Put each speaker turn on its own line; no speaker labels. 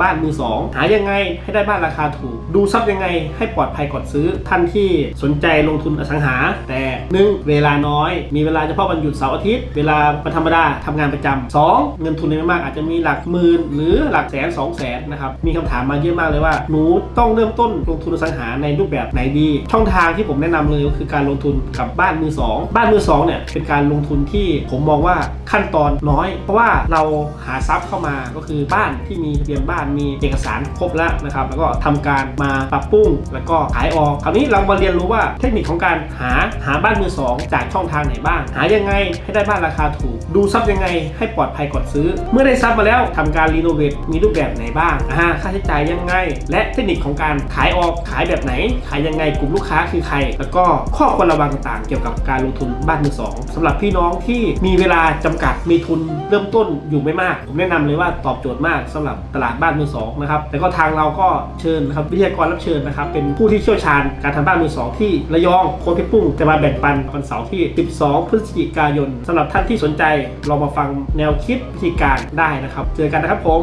บ้านมือสองหายังไงให้ได้บ้านราคาถูก ดูซับยังไงให้ปลอดภัยก่อนซื้อ ท่านที่สนใจลงทุนอสังหา แต่หนึ่งเวลาน้อย มีเวลาเฉพาะวันหยุดเสาร์อาทิตย์ เวลาวันธรรมดาทำงานประจำสองเงินทุนไม่มากอาจจะมีหลักหมื่นหรือหลักแสนสองแสนนะครับ มีคำถามมาเยอะมากเลยว่าหนูต้องเริ่มต้นลงทุนอสังหาในรูปแบบไหนดี ช่องทางที่ผมแนะนำเลยก็คือการลงทุนกับบ้านมือสองบ้านมือสองเนี่ยเป็นการลงทุนที่ผมมองว่าขั้นตอนน้อย เพราะว่าเราหาทรัพย์เข้ามาก็คือบ้านที่มีทะเบียนบ้านมีเอกสารครบแล้วนะครับ แล้วก็ทำการมาปรับปรุงแล้วก็ขายออก คราวนี้เรามาเรียนรู้ว่าเทคนิคของการหาหาบ้านมือสองจากช่องทางไหนบ้าง หายังไงให้ได้บ้านราคาถูก ดูซับยังไงให้ปลอดภัยก่อนซื้อ เมื่อได้ซับมาแล้วทำการรีโนเวทมีรูปแบบไหนบ้างอ่าค่าใช้จ่ายยังไง และเทคนิคของการขายออกขายแบบไหน ขายยังไงกลุ่มลูกค้าคือใคร แล้วก็ข้อควรระวังต่างๆ เกี่ยวกับการลงทุนบ้านมือสองสำหรับพี่น้องที่มีเวลาจำกัดมีทุนเริ่มต้นอยู่ไม่มาก ผมแนะนำเลยว่าตอบโจทย์มากสำหรับตลาดบ้านมือสองนะครับแล้วก็ทางเราก็เชิญนะครับวิทยากรรับเชิญนะครับ เป็นผู้ที่เชี่ยวชาญการทำบ้านมือสองที่ระยองโค้ชพี่ปุ้งจะมาแบ่งปันวันเสาร์ที่ 12 พฤศจิกายนสำหรับท่านที่สนใจลองมาฟังแนวคิดวิธีการได้นะครับ เจอกันนะครับผม